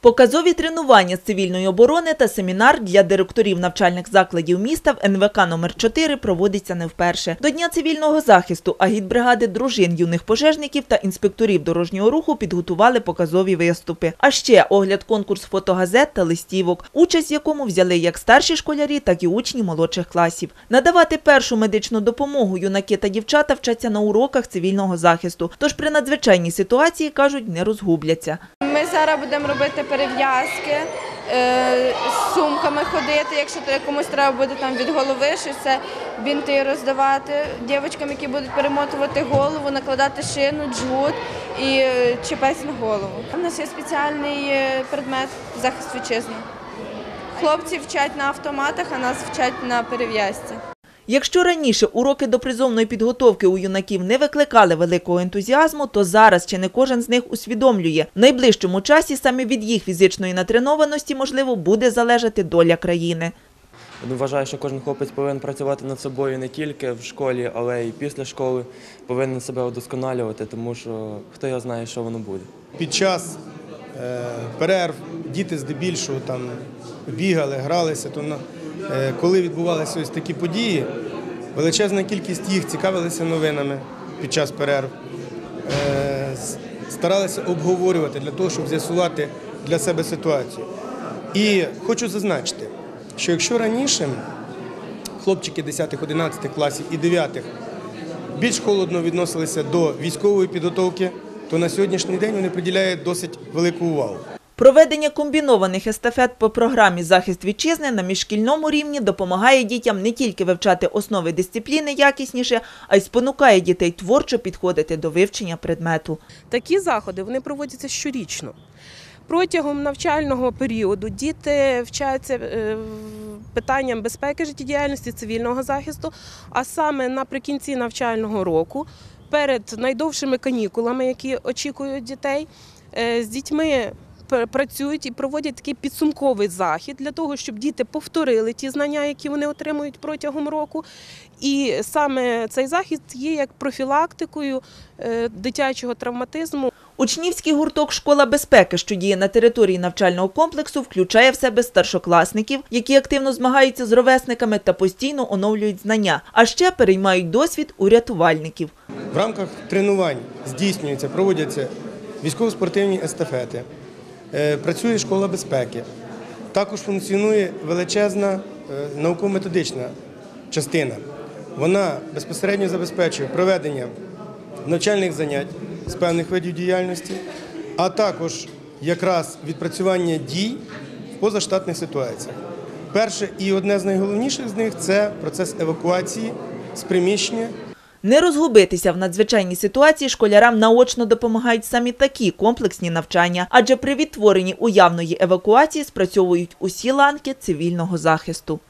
Показові тренування з цивільної оборони та семінар для директорів навчальних закладів міста в НВК номер 4 проводиться не вперше. До Дня цивільного захисту агітбригади дружин юних пожежників та інспекторів дорожнього руху підготували показові виступи. А ще огляд конкурс фотогазет та листівок, участь в якому взяли як старші школярі, так і учні молодших класів. Надавати першу медичну допомогу юнаки та дівчата вчаться на уроках цивільного захисту. Тож при надзвичайній ситуації кажуть, не розгубляться. Зараз будемо робити перев'язки, е, з сумками ходити, якщо комусь треба буде там від голови, щось це бінти роздавати дівчаткам, які будуть перемотувати голову, накладати шину, джгут і е, чепець на голову. У нас є спеціальний е, предмет захист вітчизни. Хлопці вчать на автоматах, а нас вчать на перев'язці. Якщо раніше уроки допризовної підготовки у юнаків не викликали великого ентузіазму, то зараз чи не кожен з них усвідомлює, в найближчому часі саме від їх фізичної натренованості, можливо, буде залежати доля країни. Ну, Вважаю, що кожен хлопець повинен працювати над собою не тільки в школі, але й після школи повинен себе удосконалювати, тому що хто його знає, що воно буде. Під час е, перерв діти здебільшого там бігали, гралися. То на, коли відбувалися ось такі події, величезна кількість їх цікавилися новинами під час перерв, е, старалися обговорювати для того, щоб з'ясувати для себе ситуацію. І хочу зазначити, що якщо раніше хлопчики 10-11 класів і 9 більш холодно відносилися до військової підготовки, то на сьогоднішній день вони приділяють досить велику увагу. Проведення комбінованих естафет по програмі Захист вітчизни на міжшкільному рівні допомагає дітям не тільки вивчати основи дисципліни якісніше, а й спонукає дітей творчо підходити до вивчення предмету. Такі заходи вони проводяться щорічно. Протягом навчального періоду діти вчаться е, питанням безпеки життєдіяльності цивільного захисту, а саме наприкінці навчального року, перед найдовшими канікулами, які очікують дітей, е, з дітьми працюють і проводять такий підсумковий захід для того, щоб діти повторили ті знання, які вони отримують протягом року. І саме цей захід є як профілактикою е, дитячого травматизму. Учнівський гурток Школа безпеки, що діє на території навчального комплексу, включає в себе старшокласників, які активно змагаються з ровесниками та постійно оновлюють знання, а ще переймають досвід у рятувальників. В рамках тренувань здійснюються, проводяться військово-спортивні естафети, працює школа безпеки. Також функціонує величезна е, науково-методична частина. Вона безпосередньо забезпечує проведення навчальних занять з певних видів діяльності, а також якраз відпрацювання дій в позаштатних ситуаціях. Перше і одне з найголовніших з них це процес евакуації з приміщення Не розгубитися в надзвичайній ситуації школярам наочно допомагають самі такі комплексні навчання, адже при відтворенні уявної евакуації спрацьовують усі ланки цивільного захисту.